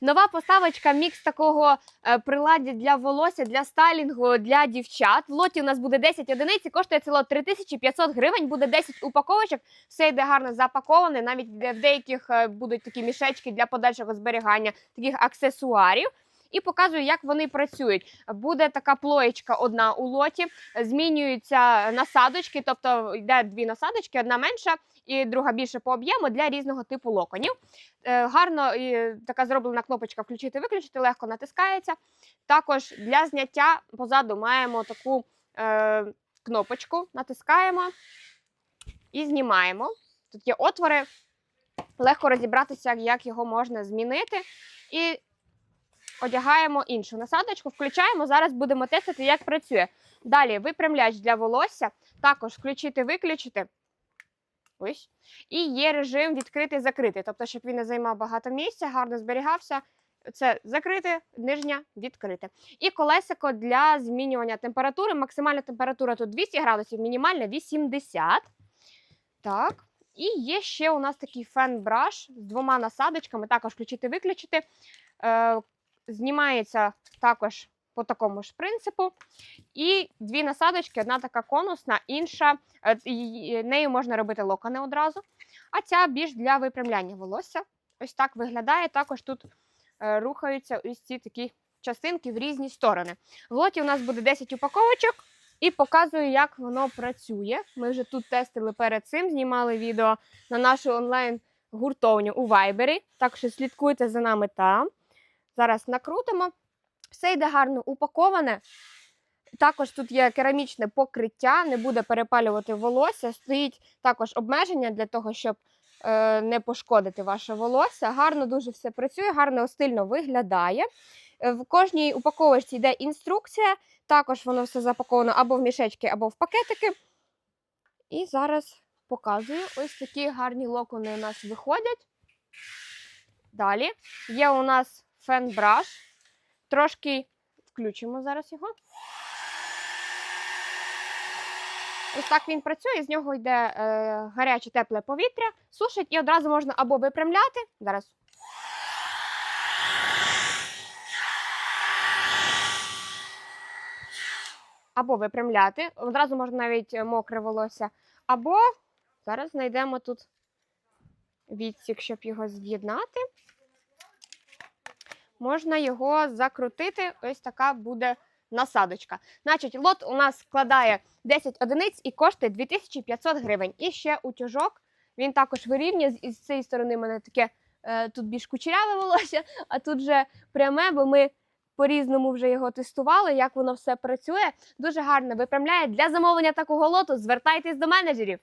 Нова поставочка мікс такого е, приладдя для волосся, для стайлінгу для дівчат. В лоті у нас буде 10 одиниць і коштує це лот 3500 гривень, буде 10 упаковочок. Все йде гарно запаковане. Навіть в деяких е, будуть такі мішечки для подальшого зберігання таких аксесуарів. І показую, як вони працюють. Буде така плоєчка одна у лоті, змінюються насадочки, тобто йде дві насадочки, одна менша і друга більше по об'єму для різного типу локонів. Е, гарно така зроблена кнопочка включити-виключити, легко натискається. Також для зняття позаду маємо таку е, кнопочку, натискаємо і знімаємо. Тут є отвори, легко розібратися, як його можна змінити. І одягаємо іншу насадочку, включаємо. Зараз будемо тестити, як працює. Далі випрямляч для волосся, також включити-виключити. Ось. І є режим відкритий-закритий, тобто, щоб він не займав багато місця, гарно зберігався. Це закрите, нижня відкрите. І колесико для змінювання температури. Максимальна температура тут 200 градусів, мінімальна 80. Так. І є ще у нас такий фен-браш з двома насадочками, також включити-виключити. Знімається також по такому ж принципу. І дві насадочки: одна така конусна, інша. е, Нею можна робити локони одразу. А ця більш для випрямляння волосся. Ось так виглядає. Також тут е, рухаються ось ці такі частинки в різні сторони. В лоті у нас буде 10 упаковочок. І показую, як воно працює. Ми вже тут тестили перед цим, знімали відео на нашу онлайн гуртовню у Вайбері. Так що слідкуйте за нами там. Зараз накрутимо. Все йде гарно упаковане. Також тут є керамічне покриття, не буде перепалювати волосся. Стоїть також обмеження для того, щоб е, не пошкодити ваше волосся. Гарно дуже все працює, гарно стильно виглядає. Е, В кожній упаковочці йде інструкція. Також воно все запаковано або в мішечки, або в пакетики. І зараз показую. Ось такі гарні локони у нас виходять. Далі є у нас фен-браш. Трошки включимо зараз його. Ось так він працює, з нього йде е, гаряче тепле повітря, сушить і одразу можна або випрямляти. Зараз. Або випрямляти. Одразу можна навіть е, мокре волосся. Або зараз знайдемо тут відсік, щоб його з'єднати. Можна його закрутити. Ось така буде насадочка. Значить, лот у нас складає 10 одиниць і коштує 2500 гривень. І ще утюжок. Він також вирівнює. З- цієї сторони мене таке е, тут більш кучеряве волосся, а тут вже пряме, бо ми по-різному вже його тестували, як воно все працює. Дуже гарно випрямляє. Для замовлення такого лоту звертайтесь до менеджерів.